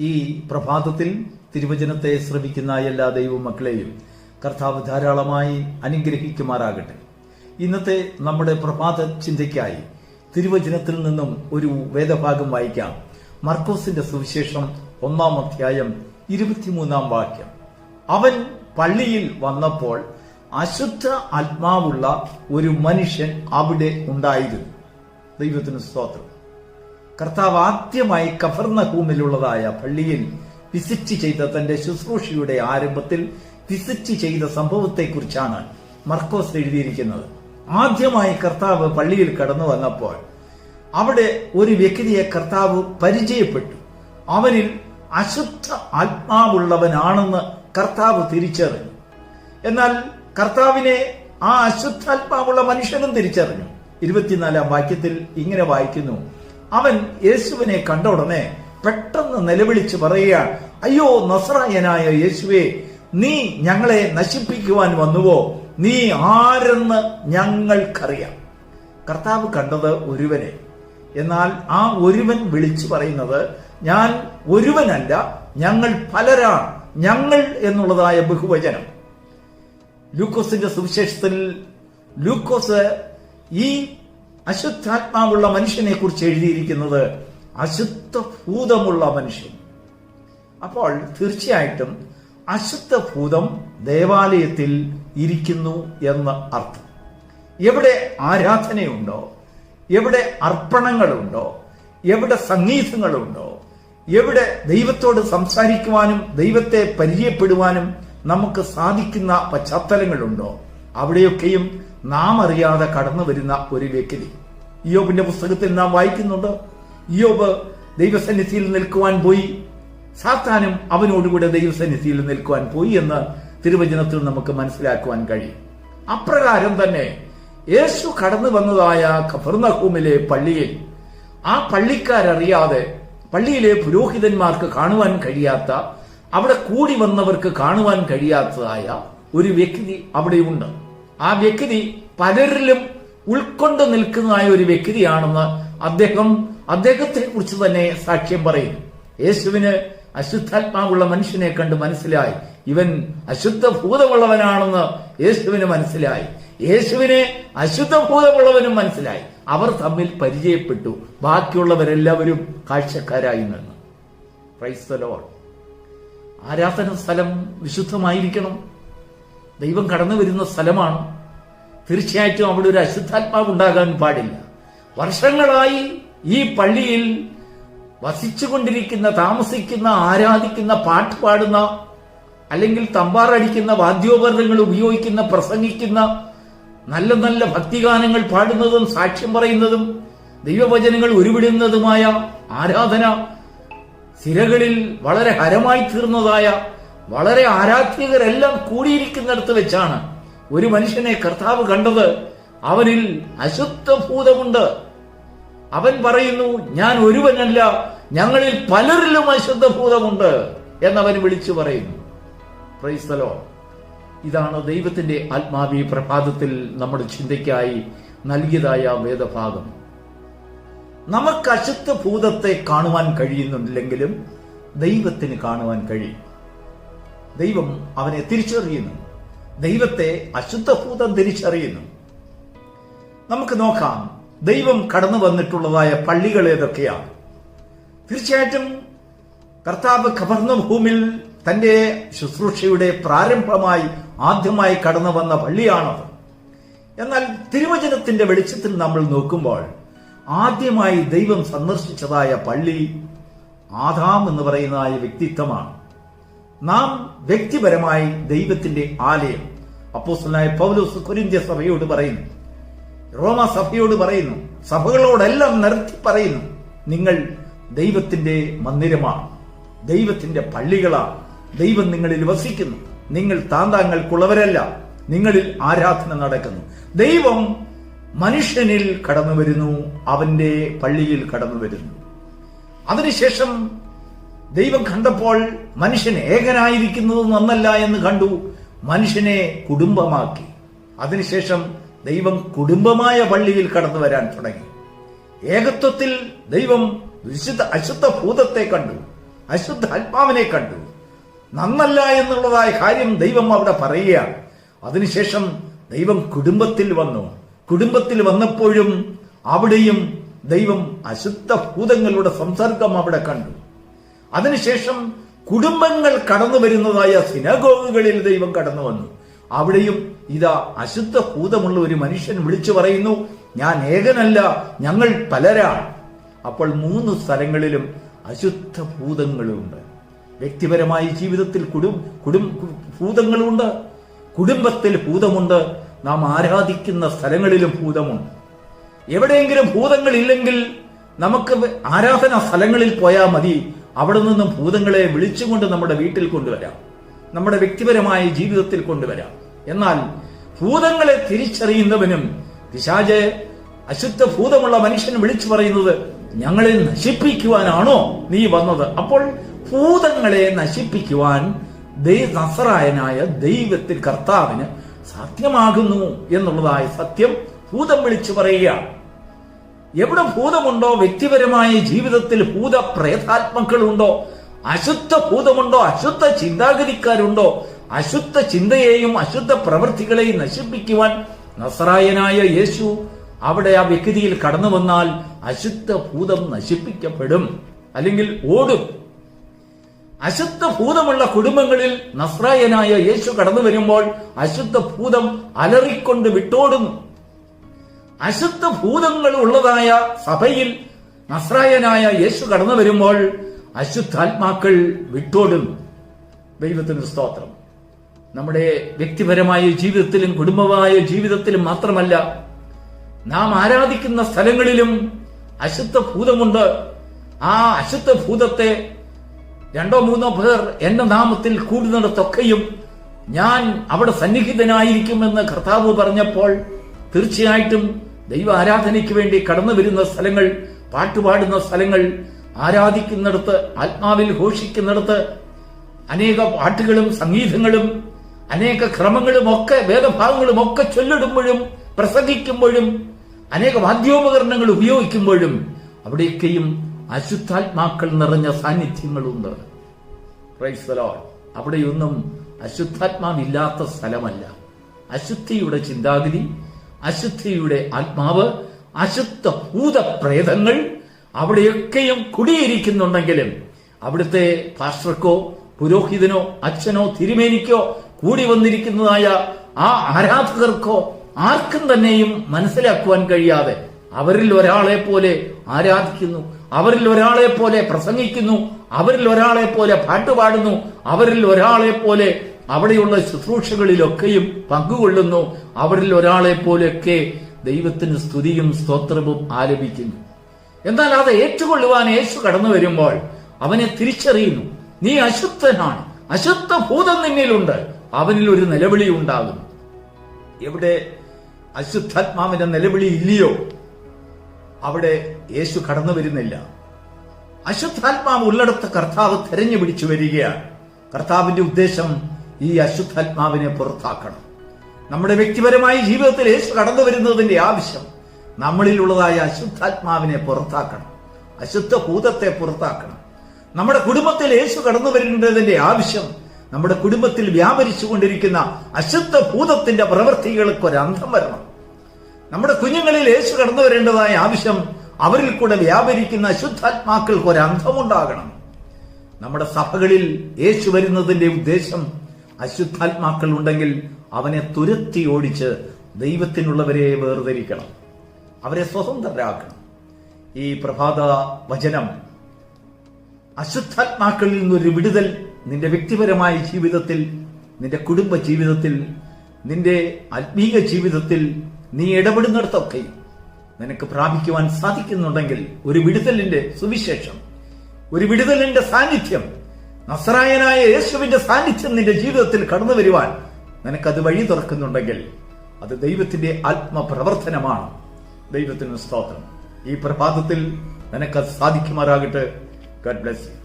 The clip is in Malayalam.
ഈ പ്രഭാതത്തിൽ തിരുവചനത്തെ ശ്രമിക്കുന്ന എല്ലാ ദൈവ മക്കളെയും കർത്താവ് ധാരാളമായി അനുഗ്രഹിക്കുമാറാകട്ടെ. ഇന്നത്തെ നമ്മുടെ പ്രഭാത ചിന്തയ്ക്കായി തിരുവചനത്തിൽ നിന്നും ഒരു വേദഭാഗം വായിക്കാം. മർക്കോസിന്റെ സുവിശേഷം ഒന്നാം അധ്യായം ഇരുപത്തിമൂന്നാം വാക്യം. അവൻ പള്ളിയിൽ വന്നപ്പോൾ അശുദ്ധ ആത്മാവുള്ള ഒരു മനുഷ്യൻ അവിടെ ഉണ്ടായിരുന്നു. ദൈവത്തിന് സ്തോത്രം. കർത്താവ് ആദ്യമായി കഫർണഹൂമിലുള്ളതായ പള്ളിയിൽ വിസിറ്റ് ചെയ്ത തന്റെ ശുശ്രൂഷയുടെ ആരംഭത്തിൽ വിസിറ്റ് ചെയ്ത സംഭവത്തെക്കുറിച്ചാണ് മർക്കോസ് എഴുതിയിരിക്കുന്നത്. ആദ്യമായി കർത്താവ് പള്ളിയിൽ കടന്നു വന്നപ്പോൾ അവിടെ ഒരു വ്യക്തിയെ കർത്താവ് പരിചയപ്പെട്ടു. അവനിൽ അശുദ്ധ ആത്മാവുള്ളവനാണെന്ന് കർത്താവ് തിരിച്ചറിഞ്ഞു. എന്നാൽ കർത്താവിനെ ആ അശുദ്ധാത്മാവുള്ള മനുഷ്യനും തിരിച്ചറിഞ്ഞു. ഇരുപത്തിനാലാം വാക്യത്തിൽ ഇങ്ങനെ വായിക്കുന്നു. അവൻ യേശുവിനെ കണ്ട ഉടനെ പെട്ടെന്ന് നിലവിളിച്ച് പറയുക അയ്യോ നസ്രായനായ യേശുവേ നീ ഞങ്ങളെ നശിപ്പിക്കുവാൻ വന്നുവോ? നീ ആരെന്ന് ഞങ്ങൾക്കറിയാം. കർത്താവ് കണ്ടത് ഒരുവനെ. എന്നാൽ ആ ഒരുവൻ വിളിച്ചു പറയുന്നത് ഞാൻ ഒരുവനല്ല ഞങ്ങൾ പലരാണ് ഞങ്ങൾ എന്നുള്ളതായ ബഹുവചനം. ലൂക്കോസിന്റെ സുവിശേഷത്തിൽ ലൂക്കോസ് ഈ അശുദ്ധാത്മാവുള്ള മനുഷ്യനെ കുറിച്ച് എഴുതിയിരിക്കുന്നത് അശുദ്ധ ഭൂതമുള്ള മനുഷ്യൻ. അപ്പോൾ തീർച്ചയായിട്ടും അശുദ്ധ ഭൂതം ദേവാലയത്തിൽ ഇരിക്കുന്നു എന്ന് അർത്ഥം. എവിടെ ആരാധനയുണ്ടോ എവിടെ അർപ്പണങ്ങളുണ്ടോ എവിടെ സംഗീതങ്ങളുണ്ടോ എവിടെ ദൈവത്തോട് സംസാരിക്കുവാനും ദൈവത്തെ പരിചയപ്പെടുവാനും നമുക്ക് സാധിക്കുന്ന പശ്ചാത്തലങ്ങളുണ്ടോ അവിടെയൊക്കെയും നാം അറിയാതെ കടന്നു വരുന്ന ഒരു വ്യക്തി. ഇയോബിന്റെ പുസ്തകത്തിൽ നാം വായിക്കുന്നുണ്ട്. ഇയോബ് ദൈവസന്നിധിയിൽ നിൽക്കുവാൻ പോയി. സാത്താനും അവനോടുകൂടെ ദൈവസന്നിധിയിൽ നിൽക്കുവാൻ പോയി എന്ന് തിരുവചനത്തിൽ നമുക്ക് മനസ്സിലാക്കുവാൻ കഴിയും. അപ്രകാരം തന്നെ യേശു കടന്നു വന്നതായ ഖബർനഹൂമിലെ പള്ളിയിൽ ആ പള്ളിക്കാരറിയാതെ പള്ളിയിലെ പുരോഹിതന്മാർക്ക് കാണുവാൻ കഴിയാത്ത അവിടെ കൂടി വന്നവർക്ക് കാണുവാൻ കഴിയാത്തതായ ഒരു വ്യക്തി അവിടെയുണ്ട്. ആ വ്യക്തി പലരിലും ഉൾക്കൊണ്ട് നിൽക്കുന്നതായ ഒരു വ്യക്തിയാണെന്ന് അദ്ദേഹം അദ്ദേഹത്തെ കുറിച്ച് തന്നെ സാക്ഷ്യം പറയുന്നു. യേശുവിന് അശുദ്ധാത്മാവുള്ള മനുഷ്യനെ കണ്ട് മനസ്സിലായി. ഇവൻ അശുദ്ധ ഭൂതമുള്ളവനാണെന്ന് യേശുവിന് മനസ്സിലായി. യേശുവിനെ അശുദ്ധ ഭൂതമുള്ളവനും മനസ്സിലായി. അവർ തമ്മിൽ പരിചയപ്പെട്ടു. ബാക്കിയുള്ളവരെല്ലാവരും കാഴ്ചക്കാരായി നിന്ന്. ക്രൈസ്തലോൾ ആരാധന സ്ഥലം വിശുദ്ധമായിരിക്കണം. ദൈവം കടന്നു വരുന്ന സ്ഥലമാണ്. തീർച്ചയായിട്ടും അവിടെ ഒരു അശുദ്ധാത്മാവ് ഉണ്ടാകാൻ പാടില്ല. വർഷങ്ങളായി ഈ പള്ളിയിൽ വസിച്ചുകൊണ്ടിരിക്കുന്ന താമസിക്കുന്ന ആരാധിക്കുന്ന പാട്ട് പാടുന്ന അല്ലെങ്കിൽ തമ്പാറടിക്കുന്ന വാദ്യോപകരണങ്ങൾ ഉപയോഗിക്കുന്ന പ്രസംഗിക്കുന്ന നല്ല നല്ല ഭക്തിഗാനങ്ങൾ പാടുന്നതും സാക്ഷ്യം പറയുന്നതും ദൈവവചനങ്ങൾ ഉരുവിടുന്നതുമായ ആരാധന സിരകളിൽ വളരെ ഹരമായി തീർന്നതായ വളരെ ആരാധ്യകരെല്ലാം കൂടിയിരിക്കുന്നിടത്ത് വെച്ചാണ് ഒരു മനുഷ്യനെ കർത്താവ് കണ്ടത്. അവനിൽ അശുദ്ധ ഭൂതമുണ്ട് അവൻ പറയുന്നു ഞാൻ ഒരുവനല്ല ഞങ്ങളിൽ പലരിലും അശുദ്ധ ഭൂതമുണ്ട് എന്നവൻ വിളിച്ചു പറയുന്നു. പ്രൈസ്തലോ ഇതാണ് ദൈവത്തിന്റെ ആത്മാവി പ്രഭാതത്തിൽ നമ്മുടെ ചിന്തയ്ക്കായി നൽകിയതായ വേദഭാഗം. നമുക്ക് അശുദ്ധ ഭൂതത്തെ കാണുവാൻ കഴിയുന്നുണ്ടെങ്കിലും ദൈവത്തിന് കാണുവാൻ കഴിയും. ദൈവം അവനെ തിരിച്ചറിയുന്നു. ദൈവത്തെ അശുദ്ധഭൂതം തിരിച്ചറിയുന്നു. നമുക്ക് നോക്കാം ദൈവം കടന്നു വന്നിട്ടുള്ളതായ പള്ളികൾ ഏതൊക്കെയാണ്? തീർച്ചയായിട്ടും കർത്താവ് കവർന്ന ഭൂമിൽ തന്റെ ശുശ്രൂഷയുടെ പ്രാരംഭമായി ആദ്യമായി കടന്നു വന്ന പള്ളിയാണത്. എന്നാൽ തിരുവചനത്തിന്റെ വെളിച്ചത്തിൽ നമ്മൾ നോക്കുമ്പോൾ ആദ്യമായി ദൈവം സന്ദർശിച്ചതായ പള്ളി ആദാം എന്ന് പറയുന്നതായ വ്യക്തിത്വമാണ്. നാം വ്യക്തിപരമായി ദൈവത്തിന്റെ ആലയം. അപ്പോസ്റ്റലായ പൗലോസ് കൊരിന്ത്യ സഭയോട് പറയുന്നു. റോമ സഭയോട് പറയുന്നു. സഭകളോടെല്ലാം നിർത്തി പറയുന്നു. നിങ്ങൾ ദൈവത്തിന്റെ മന്ദിരമാണ്. ദൈവത്തിന്റെ പള്ളികളാണ്. ദൈവം നിങ്ങളിൽ വസിക്കുന്നു. നിങ്ങൾ താന്താങ്ങൾക്കുള്ളവരല്ല. നിങ്ങളിൽ ആരാധന നടക്കുന്നു. ദൈവം മനുഷ്യനിൽ കടന്നു വരുന്നു അവന്റെ പള്ളിയിൽ കടന്നു വരുന്നു അതിനുശേഷം ദൈവം കണ്ടപ്പോൾ മനുഷ്യൻ ഏകനായിരിക്കുന്നത് നന്നല്ല എന്ന് കണ്ടു. മനുഷ്യനെ കുടുംബമാക്കി. അതിനുശേഷം ദൈവം കുടുംബമായ പള്ളിയിൽ കടന്നു വരാൻ തുടങ്ങി. ഏകത്വത്തിൽ ദൈവം വിശുദ്ധ അശുദ്ധ ഭൂതത്തെ കണ്ടു. അശുദ്ധ ആത്മാവിനെ കണ്ടു. നന്നല്ല എന്നുള്ളതായ കാര്യം ദൈവം അവിടെ പറയുകയാണ്. അതിനുശേഷം ദൈവം കുടുംബത്തിൽ വന്നു. കുടുംബത്തിൽ വന്നപ്പോഴും അവിടെയും ദൈവം അശുദ്ധ ഭൂതങ്ങളുടെ സംസർഗം അവിടെ കണ്ടു. അതിനുശേഷം കുടുംബങ്ങൾ കടന്നു വരുന്നതായ സിനഗോഗുകളിൽ ദൈവം കടന്നു വന്നു. അവിടെയും ഇതാ അശുദ്ധ ഭൂതമുള്ള ഒരു മനുഷ്യൻ വിളിച്ചു പറയുന്നു ഞാൻ ഏകനല്ല ഞങ്ങൾ പലരാണ്. അപ്പോൾ മൂന്ന് സ്ഥലങ്ങളിലും അശുദ്ധ ഭൂതങ്ങളുണ്ട്. വ്യക്തിപരമായ ജീവിതത്തിൽ കുടും കുടും ഭൂതങ്ങളുണ്ട്. കുടുംബത്തിൽ ഭൂതമുണ്ട്. നാം ആരാധിക്കുന്ന സ്ഥലങ്ങളിലും ഭൂതമുണ്ട്. എവിടെയെങ്കിലും ഭൂതങ്ങൾ ഇല്ലെങ്കിൽ നമുക്ക് ആരാധന സ്ഥലങ്ങളിൽ പോയാൽ മതി. അവിടെ നിന്നും ഭൂതങ്ങളെ വിളിച്ചുകൊണ്ട് നമ്മുടെ വീട്ടിൽ കൊണ്ടുവരാം. നമ്മുടെ വ്യക്തിപരമായ ജീവിതത്തിൽ കൊണ്ടുവരാം. എന്നാൽ ഭൂതങ്ങളെ തിരിച്ചറിയുന്നവനും പിശാചെ അശുദ്ധ ഭൂതമുള്ള മനുഷ്യൻ വിളിച്ചു പറയുന്നത് ഞങ്ങളെ നശിപ്പിക്കുവാനാണോ നീ വന്നത്? അപ്പോൾ ഭൂതങ്ങളെ നശിപ്പിക്കുവാൻ നസറായനായ ദൈവത്തിൽ കർത്താവിന് സാധ്യമാകുന്നു എന്നുള്ളതായ സത്യം ഭൂതം വിളിച്ചു പറയുകയാണ്. എവിടെ ഭൂതമുണ്ടോ വ്യക്തിപരമായ ജീവിതത്തിൽ ഭൂത പ്രേതാത്മക്കളുണ്ടോ അശുദ്ധ ഭൂതമുണ്ടോ അശുദ്ധ ചിന്താഗതിക്കാരുണ്ടോ അശുദ്ധ ചിന്തയെയും അശുദ്ധ പ്രവൃത്തികളെയും നശിപ്പിക്കുവാൻ നസറായനായ യേശു അവിടെ ആ വ്യക്തിയിൽ കടന്നു വന്നാൽ അശുദ്ധ ഭൂതം നശിപ്പിക്കപ്പെടും. അല്ലെങ്കിൽ ഓടും. അശുദ്ധ ഭൂതമുള്ള കുടുംബങ്ങളിൽ നസ്രായനായ യേശു കടന്നു വരുമ്പോൾ അശുദ്ധ ഭൂതം അലറിക്കൊണ്ട് വിട്ടോടുന്നു അശുദ്ധ ഭൂതങ്ങൾ ഉള്ളതായ സഭയിൽ നസ്രായനായ യേശു കടന്നു വരുമ്പോൾ അശുദ്ധാത്മാക്കൾ വിട്ടോടും. ദൈവത്തിന് സ്തോത്രം. നമ്മുടെ വ്യക്തിപരമായ ജീവിതത്തിലും കുടുംബമായ ജീവിതത്തിലും മാത്രമല്ല നാം ആരാധിക്കുന്ന സ്ഥലങ്ങളിലും അശുദ്ധ ഭൂതമുണ്ട് ആ അശുദ്ധ ഭൂതത്തെ രണ്ടോ മൂന്നോ പേർ എന്റെ നാമത്തിൽ കൂടുന്നിടത്തൊക്കെയും ഞാൻ അവിടെ സന്നിഹിതനായിരിക്കുമെന്ന് കർത്താവ് പറഞ്ഞപ്പോൾ തീർച്ചയായിട്ടും ദൈവ ആരാധനയ്ക്ക് വേണ്ടി കടന്നു വരുന്ന സ്ഥലങ്ങൾ പാട്ടുപാടുന്ന സ്ഥലങ്ങൾ ആരാധിക്കുന്നിടത്ത് ആത്മാവിൽ ഘോഷിക്കുന്നിടത്ത് അനേക പാട്ടുകളും സംഗീതങ്ങളും അനേക ക്രമങ്ങളും ഒക്കെ വേദഭാഗങ്ങളും ഒക്കെ ചൊല്ലിടുമ്പോഴും പ്രസംഗിക്കുമ്പോഴും അനേക വാദ്യോപകരണങ്ങൾ ഉപയോഗിക്കുമ്പോഴും അവിടെയൊക്കെയും അശുദ്ധാത്മാക്കൾ നിറഞ്ഞ സാന്നിധ്യങ്ങളുണ്ട്. അവിടെയൊന്നും അശുദ്ധാത്മാവില്ലാത്ത സ്ഥലമല്ല അശുദ്ധിയുടെ ചിന്താഗതി അശുദ്ധിയുടെ ആത്മാവ് അശുദ്ധ ഭൂതപ്രേതങ്ങൾ അവിടെയൊക്കെയും കുടിയിരിക്കുന്നുണ്ടെങ്കിലും അവിടുത്തെ പാസ്റ്റർക്കോ പുരോഹിതനോ അച്ഛനോ തിരുമേനിക്കോ കൂടി വന്നിരിക്കുന്നതായ ആ ആരാധകർക്കോ ആർക്കും തന്നെയും മനസ്സിലാക്കുവാൻ കഴിയാതെ അവരിൽ ഒരാളെ പോലെ ആരാധിക്കുന്നു അവരിൽ ഒരാളെ പോലെ പ്രസംഗിക്കുന്നു അവരിൽ ഒരാളെ പോലെ പാട്ടുപാടുന്നു അവരിൽ ഒരാളെ പോലെ അവിടെയുള്ള ശുശ്രൂഷകളിലൊക്കെയും പങ്കുകൊള്ളുന്നു. അവരിൽ ഒരാളെ പോലെയൊക്കെ ദൈവത്തിന് സ്തുതിയും സ്തോത്രവും ആലപിക്കുന്നു. എന്നാൽ അത് ഏറ്റുകൊള്ളുവാൻ യേശു കടന്നു വരുമ്പോൾ അവനെ തിരിച്ചറിയുന്നു. നീ അശുദ്ധനാണ്. അശുദ്ധ ഭൂതം നിന്നിലുണ്ട്. അവനിൽ ഒരു നിലവിളി ഉണ്ടാകുന്നു. എവിടെ അശുദ്ധാത്മാവിന്റെ നിലവിളി ഇല്ലയോ അവിടെ യേശു കടന്നു വരുന്നില്ല. അശുദ്ധാത്മാവ് ഉള്ളിടത്ത് കർത്താവ് തെരഞ്ഞു പിടിച്ചു വരികയാണ്. കർത്താവിന്റെ ഉദ്ദേശം ഈ അശുദ്ധാത്മാവിനെ പുറത്താക്കണം. നമ്മുടെ വ്യക്തിപരമായ ജീവിതത്തിൽ യേശു കടന്നു വരുന്നതിന്റെ ആവശ്യം നമ്മളിലുള്ളതായ അശുദ്ധാത്മാവിനെ പുറത്താക്കണം. അശുദ്ധ ഭൂതത്തെ പുറത്താക്കണം. നമ്മുടെ കുടുംബത്തിൽ യേശു കടന്നു വരുന്നതിന്റെ ആവശ്യം നമ്മുടെ കുടുംബത്തിൽ വ്യാപരിച്ചു കൊണ്ടിരിക്കുന്ന അശുദ്ധ ഭൂതത്തിന്റെ പ്രവൃത്തികൾക്ക് ഒരു അന്തം വരണം. നമ്മുടെ കുഞ്ഞുങ്ങളിൽ യേശു കടന്നു വരേണ്ടതായ ആവശ്യം അവരിൽ കൂടെ വ്യാപരിക്കുന്ന അശുദ്ധാത്മാക്കൾക്ക് ഒരു അന്തമുണ്ടാകണം നമ്മുടെ സഭകളിൽ യേശു വരുന്നതിന്റെ ഉദ്ദേശം അശുദ്ധാത്മാക്കൾ ഉണ്ടെങ്കിൽ അവനെ തുരത്തി ഓടിച്ച് ദൈവത്തിനുള്ളവരെ വേർതിരിക്കണം. അവരെ സ്വതന്ത്രരാക്കണം. ഈ പ്രഭാത വചനം അശുദ്ധാത്മാക്കളിൽ നിന്നൊരു വിടുതൽ നിന്റെ വ്യക്തിപരമായ ജീവിതത്തിൽ നിന്റെ കുടുംബ ജീവിതത്തിൽ നിന്റെ ആത്മീക ജീവിതത്തിൽ നീ ഇടപെടുന്നിടത്തൊക്കെ നിനക്ക് പ്രാപിക്കുവാൻ സാധിക്കുന്നുണ്ടെങ്കിൽ ഒരു വിടുതലിന്റെ സുവിശേഷം ഒരു വിടുതലിന്റെ സാന്നിധ്യം നസറായനായ യേശുവിന്റെ സാന്നിധ്യം നിന്റെ ജീവിതത്തിൽ കടന്നു വരുവാൻ നിനക്കത് വഴി തുറക്കുന്നുണ്ടെങ്കിൽ അത് ദൈവത്തിന്റെ ആത്മപ്രവർത്തനമാണ്. ദൈവത്തിന് സ്തോത്രം. ഈ പ്രഭാതത്തിൽ നിനക്കത് സാധിക്കുമാറാകട്ടെ. Garh bless you